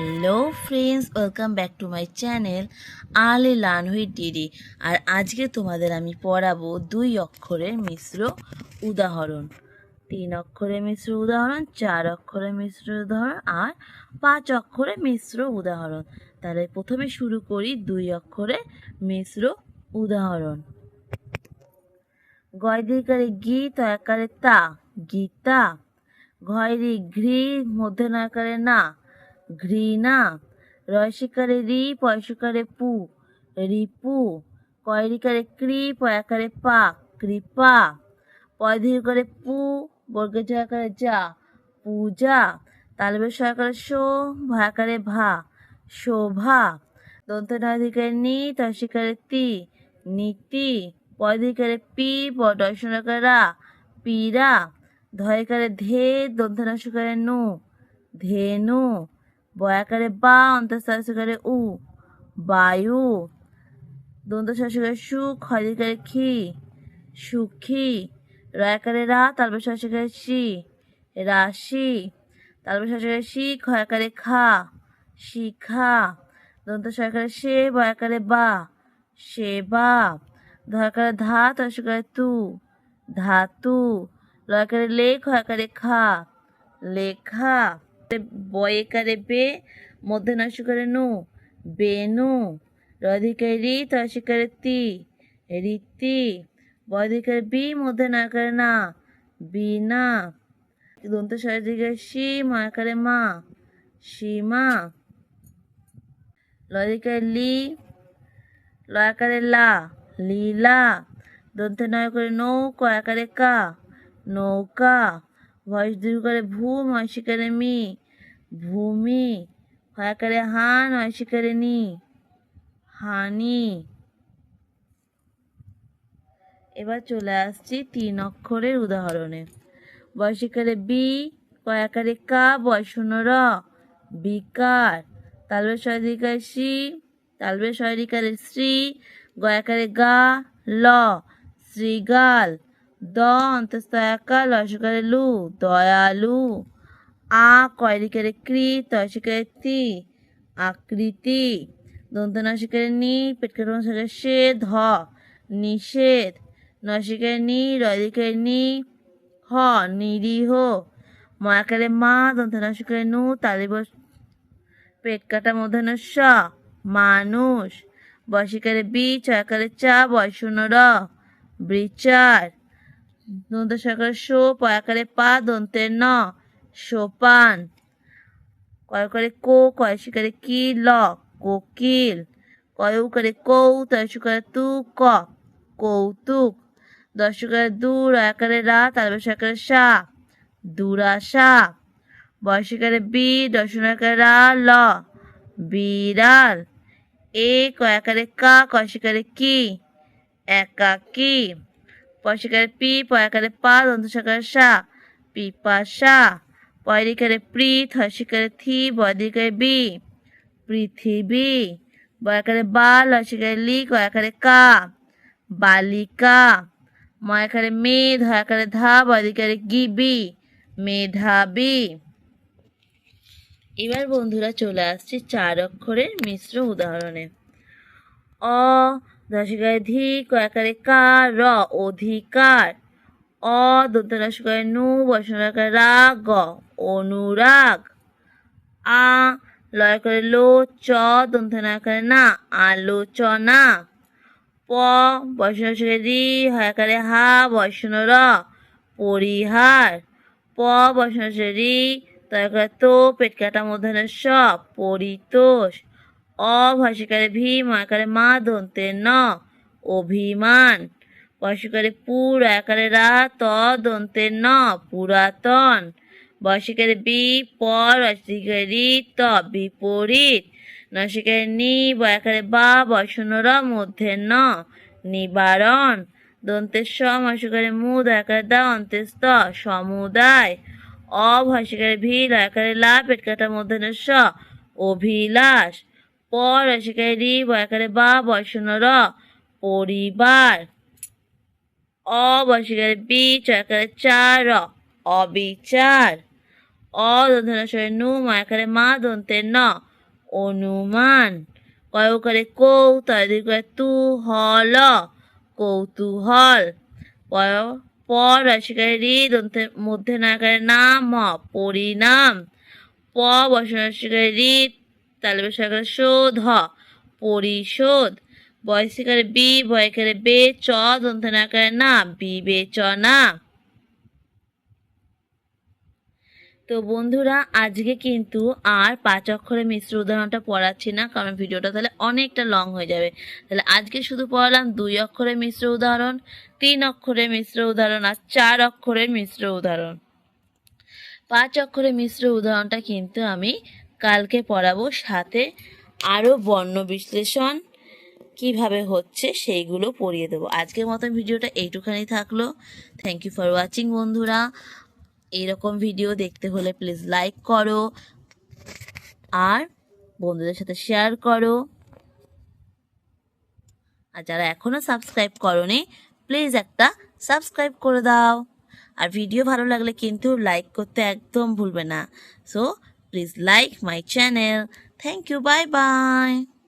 Hello friends welcome back to my channel early learn with DD আর আজকে তোমাদের আমি পড়াবো দুই অক্ষরের মিশ্র উদাহরণ। তিন অক্ষরের মিশ্র উদাহরণ, চার অক্ষরের মিশ্র উদাহরণ, আর পাঁচ অক্ষরের মিশ্র উদাহরণ। তাহলে প্রথমে শুরু করি দুই অক্ষরের মিশ্র উদাহরণ। গয় দিকারে গি তো একারে তা। গীতা। ঘয়রি ঘৃ মধ্যে নয়কারে না। ঘৃণা। রয়সিকারে রি পয়সিকারে পু। রিপু কয়রিকারে ক্রি পয়াকারে পা। কৃপা পয়ধীর করে পু বর্গের জয়াকারে যা। পূজা, তালবে সয়াকারে শো ভয়াকারে ভা। শোভা, দন্ত নয়ধিকারে নি তয়সিকারে তি। নীতি পয়ধিকারে পি দর্শনকারে রা। পীরা ধয়কারে ধে দন্তনাশকারে নু। ধেনু বয়াকারে বা অন্তঃশ্বাসকারে উ। বায়ু। দন্ত শাসকারে সু খয়দিকারে খি সুখী। রয়াকারে রা তালবে শাসকারে শি রাশি। তালবে শাসকারে শি খয়াকারে খা। শিখা। দন্ত সরকারে সে বয়াকারে বা। সেবা। ধয়াকারে ধা তসকারে তু। ধাতু। লয়কারে লেখ হয়াকারে খা। লেখা। বয়েকারে বে, মধ্যে নসকারে নু বেনু রধিকারে রি তসিকারে তি রীতি বয়ধিকারে বি, মধ্যে না বিনা দন্ত সরদিকে সি ময়াকারে মা সীমা লদিকারে লি লয়াকারে লা লীলা দন্তে নয় করে নৌ কয়াকারে কা, নৌকা। ভয়েস দূর করে ভূ ময়সিকারে মি। ভূমি হয়াকারে হান নয়সিকারে নি। হানি। এবার চলে আসছি তিন অক্ষরের উদাহরণে। বয়সিকারে বি কয়াকারে কা বয়শূন্য র। বিকার তালবে সয়দিকার সি তালবে সয়দিকারে শ্রী গয়াকারে গা, ল, শ্রীগাল। দ অন্তস্থ একা লু দয়ালু আ কয়রিকারে কৃ তয়সিকারে তি আকৃতি দন্তনাশিকারে নি পেটকারে সে ধ নিষেধ নসিকারে নি রদিকারে নি হ নিরীহ ময়াকারে মা দন্ত দন্তনাশিকারে নু তালিব পেট কাটা মধ্যাহ্ন স মানুষ বয়সিকারে বি ছয়কারে চা বয়শূন্য র বিচার দন্ত সরকারে শো পয়াকারে পা দন্তের ন সোপান কয় করে কো কয় শিকারে কি ল কোকিল কয় উকারে কৌ তয়সুকারে তু ক কৌতুক দর্শকারে দু রয়াকারে রা তালবে সরকারে সা দুরাশা বয়সিকারে বি দর্শনাকারে রা ল বিড়াল এ কয়াকারে কা কয়সিকারে কি একাকি পয়সিকারে পি, পয়াকারে পা, দন্তসাকারে সা। পিপাসা পয়রিকারে প্রি থসিকারে থি বদিকারে বি। পৃথিবী। বয়াকারে বা লসিকারে লি কয়াকারে কা। বালিকা। ময়াকারে মে, ধয়াকারে ধা বদিকারে গিবি মেধাবী। এবার বন্ধুরা চলে আসছে চার অক্ষরের মিশ্র উদাহরণে। অ দশিকায় ধি কয়াকারে কা র অধিকার অ দন্তনাশকায় নু বসনাকার রা গ, অনুরাগ। আ লয় করে লো চ দন্তনাকারে না আলোচনা। প বসনাশকে রি হয়াকারে হা বসন র পরিহার। প বসনাশে রি তয়কার তো পেট কাটা মধ্যাহ্ন স পরিতোষ। অভাষিকারে ভীম ময়াকারে মা দন্তে ন অভিমান। বয়সিকারে পুর, আকারে রা ত দন্তে ন পুরাতন। বয়সিকারে বি পর অসিকারে রি ত বিপরীত। নসিকারে নি বয়াকারে বা বসন র মধ্যে ন নিবারণ। দন্তের স মসিকারে মু দয়াকারে দা অন্তেস্ত সমুদায়। অভাষিকারে ভি লয়াকারে লা পেট কাটা মধ্যাহ্ন স অভিলাষ। পর রসিকারে রি বয়াকারে বা বয়সন র পরিবার। অবসিকারে বি চয়কারে চার, অবিচার। অ নু মায়াকারে মা দন্তে ন, অনুমান। কয় করে কৌ তয় করে তু হল কৌতূহল। প রসিকারে রি দন্তের মধ্যে নাকারে নাম, পরিণাম। প বসনসিকারে রি তালে বসে শোধ, হ। পরিশোধ। বয়সিকারে বি বয়কারে বে, চ দন্তে নাকারে না বিবেচনা তো বন্ধুরা, আজকে কিন্তু আর পাঁচ অক্ষরের মিশ্র উদাহরণটা পড়াচ্ছি না, কারণ ভিডিওটা তাহলে অনেকটা লং হয়ে যাবে। তাহলে আজকে শুধু পড়ালাম দুই অক্ষরের মিশ্র উদাহরণ, তিন অক্ষরের মিশ্র উদাহরণ আর চার অক্ষরের মিশ্র উদাহরণ। পাঁচ অক্ষরের মিশ্র উদাহরণটা কিন্তু আমি কালকে পড়াবো সাথে আরও বর্ণ বিশ্লেষণ। কীভাবে হচ্ছে সেইগুলো পড়িয়ে দেবো। আজকের মতন ভিডিওটা এইটুখানি থাকল। থ্যাংক ইউ ফর ওয়াচিং বন্ধুরা। এইরকম ভিডিও দেখতে হলে প্লিজ লাইক করো আর বন্ধুদের সাথে শেয়ার করো। আর যারা এখনও সাবস্ক্রাইব করনি প্লিজ একটা সাবস্ক্রাইব করে দাও। আর ভিডিও ভালো লাগলে কিন্তু লাইক করতে একদম ভুলবে না। So Please like my channel. Thank you. Bye bye.